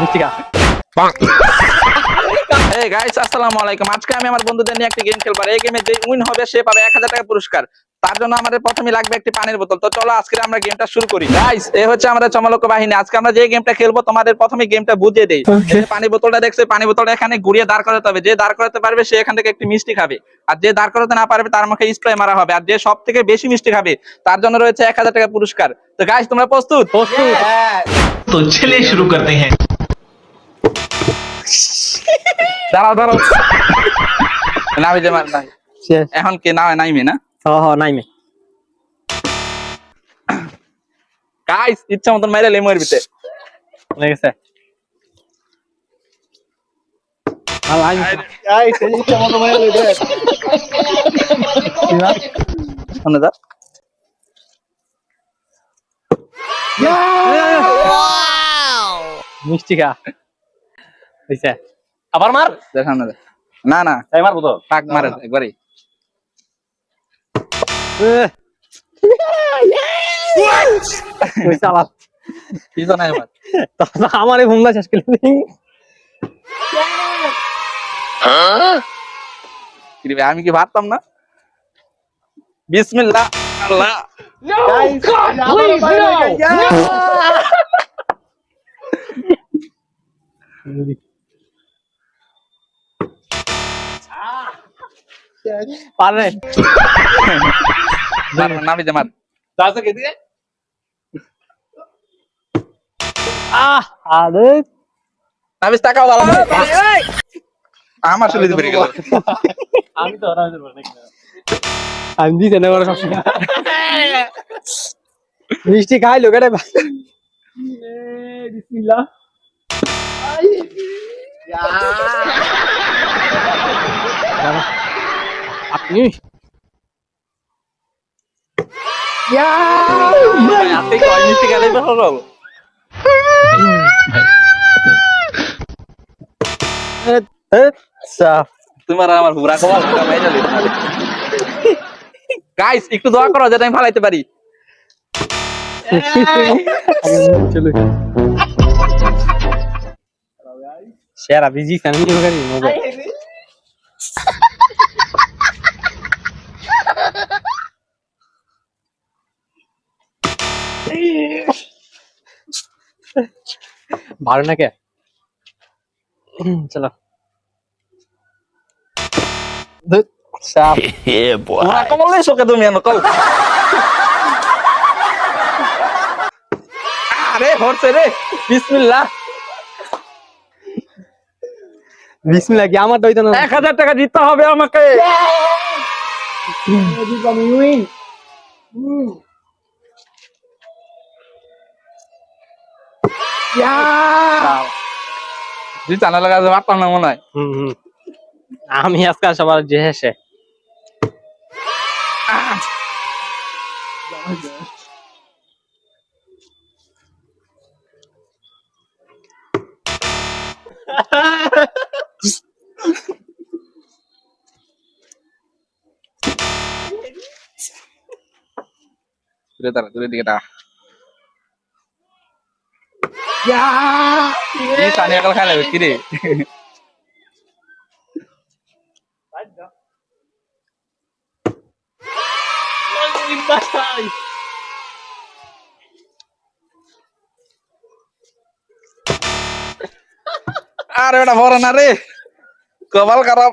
মিষ্টিকা এই গাইস আসসালামু আলাইকুম আজকে আমি আমার বন্ধুদের নিয়ে একটা গেম খেলব। আর এই গেমে যে উইন হবে সে পাবে 1000 টাকা পুরস্কার। তার জন্য আমাদের প্রথমে লাগবে একটি পানির বোতল। তো চলো আজকে আমরা গেমটা শুরু করি। গাইস এই হচ্ছে আমাদের চমলক বাহিনী। আজকে আমরা যে গেমটা খেলব তোমাদের প্রথমে গেমটা বুঝিয়ে দেই। পানি বোতলটা দেখছে পানি বোতলটা এখানে ঘুরিয়ে দাঁড় করাতে হবে। যে দাঁড় করাতে পারবে সে এখান থেকে একটি মিষ্টি খাবে। আর যে দাঁড় করাতে না পারবে তার মুখে স্প্রে মারা হবে। আর যে সব থেকে বেশি মিষ্টি খাবে তার জন্য রয়েছে 1000 টাকা পুরস্কার। তো গাইস তোমরা প্রস্তুত? প্রস্তুত। তো চলে শুরু করতে হ্যাঁ। দাঁড়াও দাঁড়াও। নামি যে মার নাই। এখন কে না নাইমে না? হ হ নাইমে। গাইস ইচ্ছা মতন মাইরে লেমুর ভিতরে লেগেছে আর আইন। শোনো দা মিষ্টিকা হইছে। আবার মার? দেখান না না না। তাই মারবো তো। টাক মারে একবারই। এবার? আমারই ভুমলা শেষ করে আমি কি ভাবতাম না? বিসমিল্লাহ। আল্লাহ। পারে মার মার, নাবি দে আহ আরে। নাবিস টাকাও দাও আমার শরীরে বেরিয়ে গেল। আমি তো আমি দিতে না করে সবসময়। মিষ্টি খাই লোক বিসমিল্লাহ। আপনি? আপনি তোমার আমার হুরা কমাল গাইস একটু দোয়া করো যাতে আমি ফালাইতে পারি। সেরা বিজি ফ্যামিলি ভালো না কে চলো আরে হরছে রে। বিসমিল্লাহ। বিসমিল্লাহ কি আমার দইতো না? এক হাজার টাকা দিতে হবে আমাকে। তুই পারতাম না মনে হয়। আমি আজকাল সবার যে হেসে। দূরে দূরের দিকে দাঁড়া এই সানিয়া কাল খাইলে কি রে আরে ওটা বড় না রে কপাল খারাপ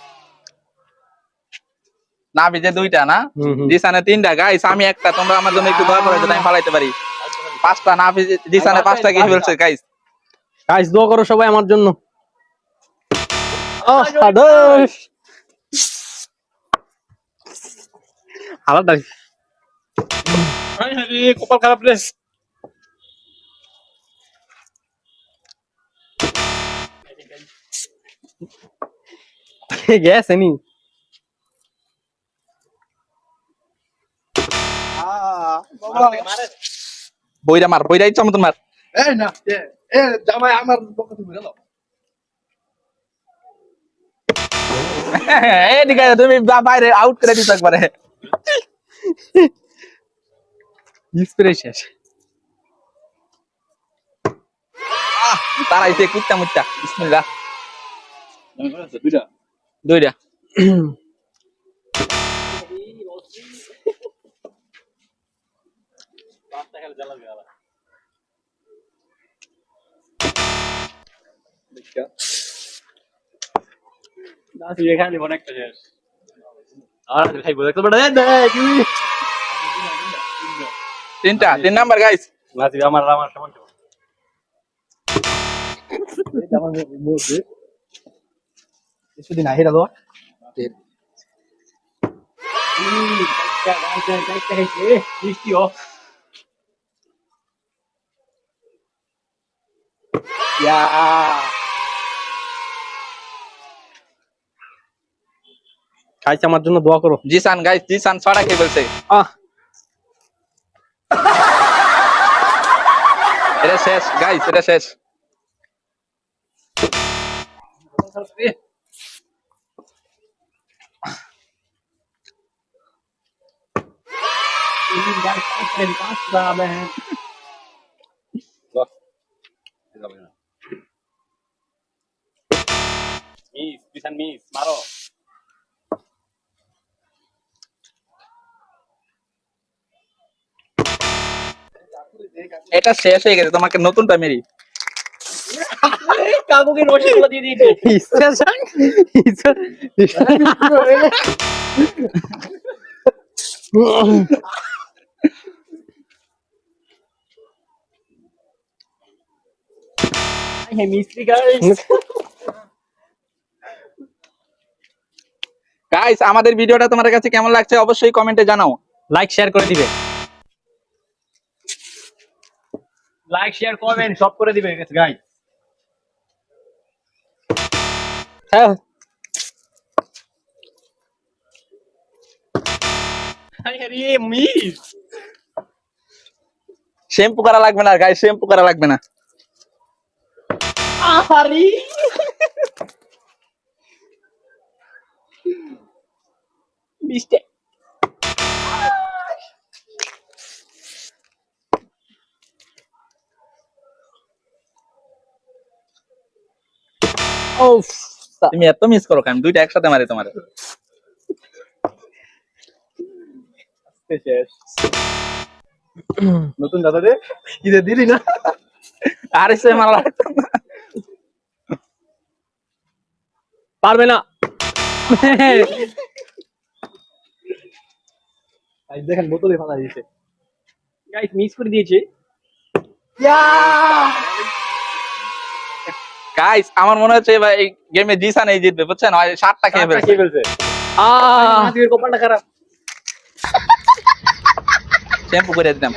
বিজে দুইটা না। দিশানে তিনটা গাইস আমি একটা তোমরা আমার জন্য একটু দয়া করে যাতে আমি ফালাইতে পারি। পাঁচটা না দিশানে পাঁচটা কি ফেলছে গাইস। গাইস দোয়া করো সবাই আমার জন্য। আদর্শ। আলাদা কপাল খারাপ রে। গেছে নি? বইরা মার বইরা ইচ্ছা মতন মার। এই না এ জামাই আমার পক্ষ থেকে গেল এদিকে তুমি বাইরে আউট করে দিতে একবারে। স্প্রে শেষ। তারাইছে কুত্তা মুত্তা বিসমিল্লাহ দুইটা। দুইটা। তিনটা তিন নাম্বার গাইস না আমার আমার সমান কিছুদিন আহিরা দাও মিষ্টি ও খাইছে আমার জন্য দোয়া করো জিসান গাইস জিসান ছড়া কে বলছে আহ এটা শেষ গাইস এটা শেষ মিস বিশান মিস মারো এটা শেষ হয়ে গেছে তোমাকে নতুনটা মেরি কাকুকে রসিগুলো দিয়ে দিয়েছে। মিস্ত্রি গাইস গাইস আমাদের ভিডিওটা তোমাদের কাছে কেমন লাগছে অবশ্যই কমেন্টে জানাও। লাইক শেয়ার করে দিবে। লাইক শেয়ার কমেন্ট সব করে দিবে গাইস হ্যাঁ। আরে মিস। শ্যাম্পু করা লাগবে না গাইস শ্যাম্পু করা লাগবে না। আহারি। মিস্টে তুমি এত মিস করো দুইটা একসাথে মারে তোমার। নতুন দাদা রে ঈদে দিলি না? আর এসে মারা পারবে না। দেখেন বোতলে ফালা দিয়েছে। গাইস মিস করে দিয়েছে। গাইস আমার মনে হচ্ছে এবার এই গেমে জিসান এই জিতবে বুঝছেন? হয় সাতটা খেয়ে ফেলছে। আহ কপালটা খারাপ। শ্যাম্পু করে দিতাম।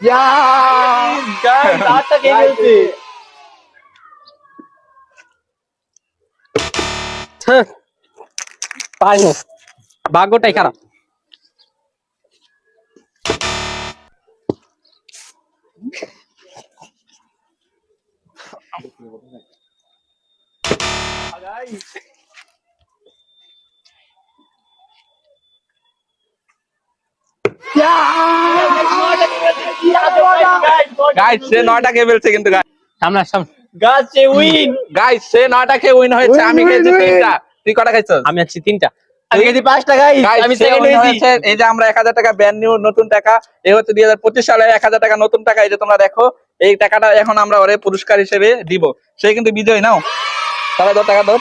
লা। গাইস আটটা খেয়ে ফেলছে পাই না ভাগ্যটাই খারাপ গাইস সে নয়টা খেয়ে ফেলছে কিন্তু সামনে আস, সামনে। গাছে উইন গাইস সে নয়টা খেয়ে উইন হয়েছে আমি খেয়েছি তিনটা। তুই কটা খাইছস? আমি আছি তিনটা। আমি গেছি পাঁচটা গাইস আমি সেকেন্ড হয়েছি। এই যে আমরা এক হাজার টাকা ব্যান্ড নিউ নতুন টাকা। এই হচ্ছে দুই হাজার পঁচিশ সালে এক হাজার টাকা নতুন টাকা এই যে তোমরা দেখো এই টাকাটা এখন আমরা ওরে পুরস্কার হিসেবে দিব। সে কিন্তু বিজয় নাও। সবাই দশ টাকা দাও